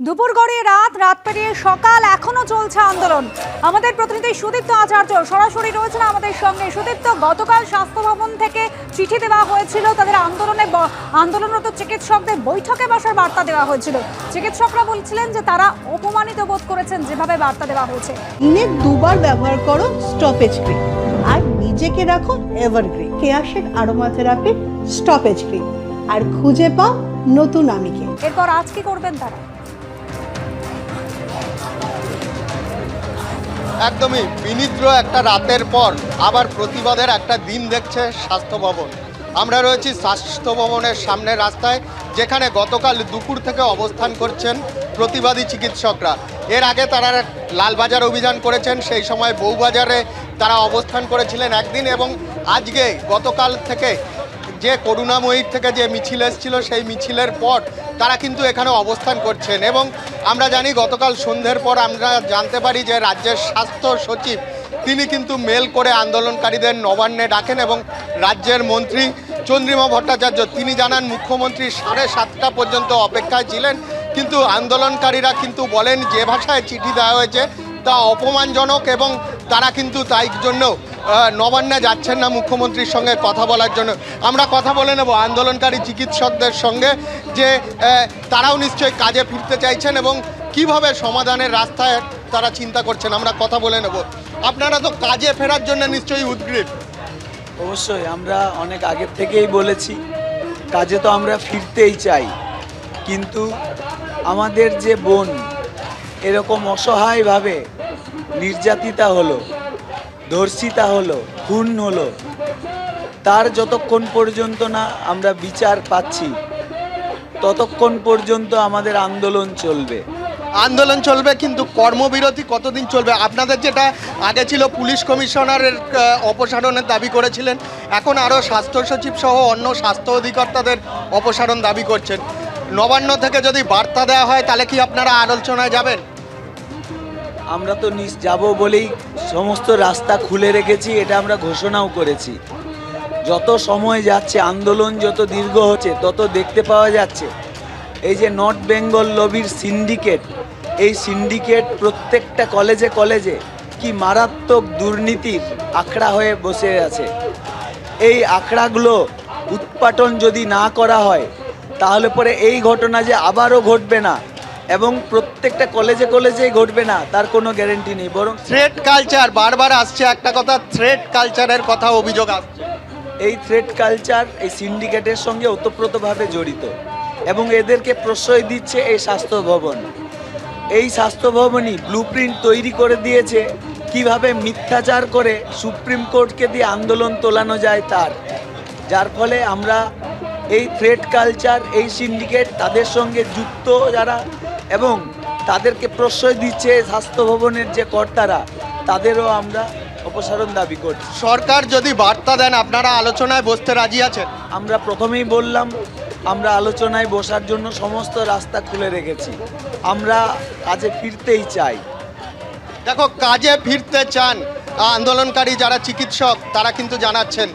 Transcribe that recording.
দুপুর গড়িয়ে রাত রাত পেরিয়ে সকাল এখনও চলছে আন্দোলন। আমাদের প্রতিনিধি সুদীপ্ত আচার্য সরাসরি রয়েছেন আমাদের সঙ্গে। সুদীপ্ত গতকাল স্বাস্থ্য ভবন থেকে চিঠি দেওয়া হয়েছিল। তাদের আন্দোলনে আন্দোলনরত চিকিৎসকদের বৈঠকে বসার বার্তা দেওয়া হয়েছিল। চিকিৎসকরা বলছিলেন যে তারা অপমানিত বোধ করেছেন যেভাবে বার্তা দেওয়া হয়েছে। দিনে দুবার ব্যবহার করো স্টপেজ ক্রিম। আর নিজেকে রাখো evergreen. Keya Seth aroma therapy stop age cream. আর খুঁজে পাও নতুন আমিকে। এরপর আজ কি করবেন তারা? একদমই বিনিদ্র একটা রাতের পর আবার প্রতিবাদের একটা দিন দেখছে স্বাস্থ্য ভবন। আমরা রয়েছি স্বাস্থ্য ভবনের সামনে রাস্তায়, যেখানে গতকাল দুপুর থেকে অবস্থান করছেন প্রতিবাদী চিকিৎসকরা। এর আগে তারা লালবাজার অভিযান করেছেন, সেই সময় বউবাজারে তারা অবস্থান করেছিলেন একদিন এবং আজকে গতকাল থেকে যে করুণাময়ীর থেকে যে মিছিল এসেছিল, সেই মিছিলের পর তারা কিন্তু এখানে অবস্থান করছেন। এবং আমরা জানি গতকাল সন্ধ্যের পর আমরা জানতে পারি যে রাজ্যের স্বাস্থ্য সচিব, তিনি কিন্তু মেল করে আন্দোলনকারীদের নবান্নে ডাকেন এবং রাজ্যের মন্ত্রী চন্দ্রিমা ভট্টাচার্য, তিনি জানান মুখ্যমন্ত্রী সাড়ে সাতটা পর্যন্ত অপেক্ষায় ছিলেন, কিন্তু আন্দোলনকারীরা কিন্তু বলেন যে ভাষায় চিঠি দেওয়া হয়েছে তা অপমানজনক এবং তারা কিন্তু তাই জন্য নবান্নে যাচ্ছেন না মুখ্যমন্ত্রীর সঙ্গে কথা বলার জন্য। আমরা কথা বলে নেব আন্দোলনকারী চিকিৎসকদের সঙ্গে যে তারাও নিশ্চয়ই কাজে ফিরতে চাইছেন এবং কীভাবে সমাধানের রাস্তায় তারা চিন্তা করছেন, আমরা কথা বলে নেব। আপনারা তো কাজে ফেরার জন্য নিশ্চয়ই উদ্গ্রীব। অবশ্যই, আমরা অনেক আগের থেকেই বলেছি, কাজে তো আমরা ফিরতেই চাই। কিন্তু আমাদের যে বোন, এরকম অসহায়ভাবে নির্যাতিতা হলো ধর্ষিতা হলো খুন হলো। তার যতক্ষণ পর্যন্ত না আমরা বিচার পাচ্ছি ততক্ষণ পর্যন্ত আমাদের আন্দোলন চলবে। আন্দোলন চলবে কিন্তু কর্মবিরতি কতদিন চলবে? আপনাদের যেটা আগে ছিল পুলিশ কমিশনারের অপসারণের দাবি করেছিলেন এখন আরও স্বাস্থ্য সচিব সহ অন্য স্বাস্থ্য অধিকর্তাদের অপসারণ দাবি করছেন। নবান্ন থেকে যদি বার্তা দেওয়া হয় তাহলে কি আপনারা আলোচনায় যাবেন? আমরা তো নিজ যাব বলেই সমস্ত রাস্তা খুলে রেখেছি, এটা আমরা ঘোষণাও করেছি। যত সময় যাচ্ছে, আন্দোলন যত দীর্ঘ হচ্ছে, তত দেখতে পাওয়া যাচ্ছে। এই যে নর্থ বেঙ্গল লবির সিন্ডিকেট, এই সিন্ডিকেট প্রত্যেকটা কলেজে কলেজে কি মারাত্মক দুর্নীতির আখড়া হয়ে বসে আছে। এই আখড়াগুলো উৎপাটন যদি না করা হয়, তাহলে পরে এই ঘটনা যে আবারও ঘটবে না এবং প্রত্যেকটা কলেজে কলেজেই ঘটবে না তার কোনো গ্যারেন্টি নেই বরং থ্রেড কালচার বারবার আসছে একটা কথা থ্রেড কালচারের কথা অভিযোগ আসছে। এই থ্রেড কালচার এই সিন্ডিকেটের সঙ্গে ওতপ্রোতভাবে জড়িত এবং এদেরকে প্রশ্রয় দিচ্ছে এই স্বাস্থ্য ভবন। এই স্বাস্থ্য ভবনই ব্লু তৈরি করে দিয়েছে কীভাবে মিথ্যাচার করে সুপ্রিম কোর্টকে দিয়ে আন্দোলন তোলানো যায় তার। যার ফলে আমরা এই থ্রেড কালচার এই সিন্ডিকেট তাদের সঙ্গে যুক্ত যারা এবং তাদেরকে প্রশ্রয় দিচ্ছে স্বাস্থ্য ভবনের যে কর্তারা তাদেরও আমরা অপসারণ দাবি করছি। সরকার যদি বার্তা দেন আপনারা আলোচনায় বসতে রাজি আছেন? আমরা প্রথমেই বললাম আমরা আলোচনায় বসার জন্য সমস্ত রাস্তা খুলে রেখেছি। আমরা কাজে ফিরতেই চাই। দেখো কাজে ফিরতে চান আন্দোলনকারী যারা চিকিৎসক তারা কিন্তু জানাচ্ছেন।